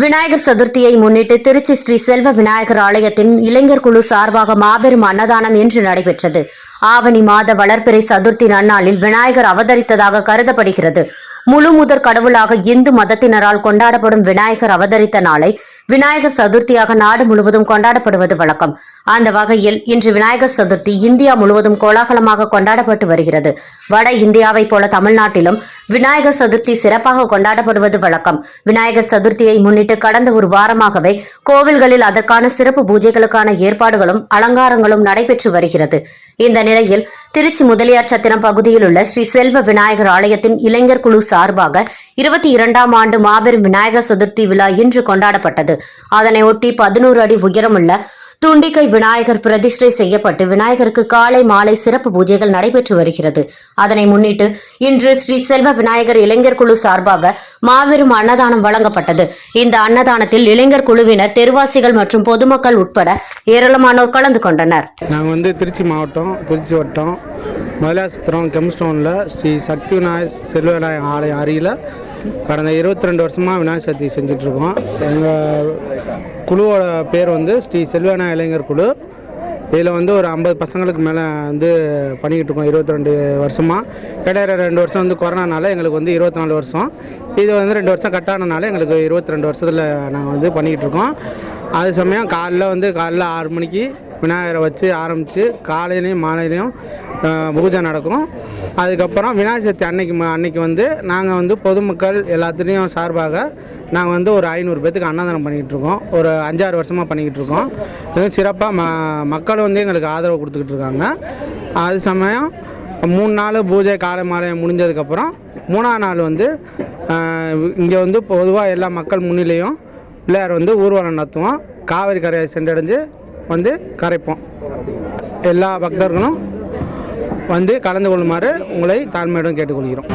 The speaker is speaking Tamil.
விநாயகர் சதுர்த்தியை முன்னிட்டு திருச்சி ஸ்ரீ செல்வ விநாயகர் ஆலயத்தின் இளைஞர் குழு சார்பாக மாபெரும் அன்னதானம் இன்று நடைபெற்றது. ஆவணி மாத வளர்ப்பிறை சதுர்த்தி நன்னாளில் விநாயகர் அவதரித்ததாக கருதப்படுகிறது. முழு முதற் கடவுளாக இந்து மதத்தினரால் கொண்டாடப்படும் விநாயகர் அவதரித்த நாளை விநாயகர் சதுர்த்தியாக நாடு முழுவதும் கொண்டாடப்படுவது வழக்கம். அந்த வகையில் இன்று விநாயகர் சதுர்த்தி இந்தியா முழுவதும் கோலாகலமாக கொண்டாடப்பட்டு வருகிறது. வட இந்தியாவைப் போல தமிழ்நாட்டிலும் விநாயகர் சதுர்த்தி சிறப்பாக கொண்டாடப்படுவது வழக்கம். விநாயகர் சதுர்த்தியை முன்னிட்டு கடந்த ஒரு வாரமாகவே கோவில்களில் அதற்கான சிறப்பு பூஜைகளுக்கான ஏற்பாடுகளும் அலங்காரங்களும் நடைபெற்று வருகிறது. இந்த நிலையில் திருச்சி முதலியார் சத்திரம் பகுதியில் உள்ள ஸ்ரீ செல்வ விநாயகர் ஆலயத்தின் இளைஞர் குழு சார்பாக இருபத்தி இரண்டாம் ஆண்டு மாபெரும் விநாயகர் சதுர்த்தி விழா இன்று கொண்டாடப்பட்டது. அதனை ஒட்டி பதினோரு அடி உயரமுள்ள துண்டிக்கை விநாயகர் பிரதிஷ்டை செய்யப்பட்டு விநாயகருக்கு காலை மாலை சிறப்பு பூஜைகள் நடைபெற்று வருகிறது. அதனை முன்னிட்டு இன்று ஸ்ரீ செல்வ விநாயகர் இளைஞர் குழு சார்பாக மாபெரும் அன்னதானம் வழங்கப்பட்டது. இந்த அன்னதானத்தில் இளைஞர் குழுவினர் தெருவாசிகள் மற்றும் பொதுமக்கள் உட்பட ஏராளமானோர் கலந்து கொண்டனர். நாங்கள் வந்து திருச்சி மாவட்டம் திருச்சி வட்டம் மயிலாசத்திரம் கெம்ஸ்டோனில் ஸ்ரீ சக்தி விநாயகர் செல்வ விநாயகர் ஆலயம் அருகில் கடந்த இருபத்தி ரெண்டு வருஷமாக விநாயகர் சதுர்த்தி செஞ்சிட்ருக்கோம். எங்கள் குழுவோட பேர் வந்து ஸ்ரீ செல்வ இளைஞர் குழு. இதில் வந்து ஒரு ஐம்பது பசங்களுக்கு மேலே வந்து பண்ணிக்கிட்டு இருக்கோம் இருபத்தி ரெண்டு வருஷமாக இடையில ரெண்டு வருஷம் வந்து கொரோனானால எங்களுக்கு வந்து இருபத்தி நாலு வருஷம். இது வந்து ரெண்டு வருஷம் கட் எங்களுக்கு இருபத்தி ரெண்டு வருஷத்தில் நாங்கள் வந்து பண்ணிக்கிட்டு இருக்கோம் அது சமயம் காலைல வந்து காலைல ஆறு மணிக்கு விநாயகரை வச்சு ஆரம்பித்து காலையிலையும் மாலையிலையும் பூஜை நடக்கும். அதுக்கப்புறம் விநாயகர் சதுர்த்தி அன்னைக்கு அன்னைக்கு வந்து நாங்கள் வந்து பொதுமக்கள் எல்லாத்துலேயும் சார்பாக நாங்கள் வந்து ஒரு ஐநூறு பேத்துக்கு அன்னதானம் பண்ணிக்கிட்டு இருக்கோம். ஒரு அஞ்சாறு வருஷமாக பண்ணிக்கிட்டு இருக்கோம். இது சிறப்பாக ம மக்கள் வந்து எங்களுக்கு ஆதரவு கொடுத்துக்கிட்டு இருக்காங்க. அது சமயம் மூணு நாள் பூஜை காலை மாலை முடிஞ்சதுக்கப்புறம் மூணாவது நாள் வந்து இங்கே வந்து பொதுவாக எல்லா மக்கள் முன்னிலையும் பிள்ளையார் வந்து ஊர்வலம் நடத்துவோம். காவிரி கரையை சென்றடைஞ்சு வந்து கரைப்போம். எல்லா பக்தர்களும் வந்து கலந்து கொள்ளுமாறு உங்களை தாழ்மையுடன் கேட்டுக்கொள்கிறோம்.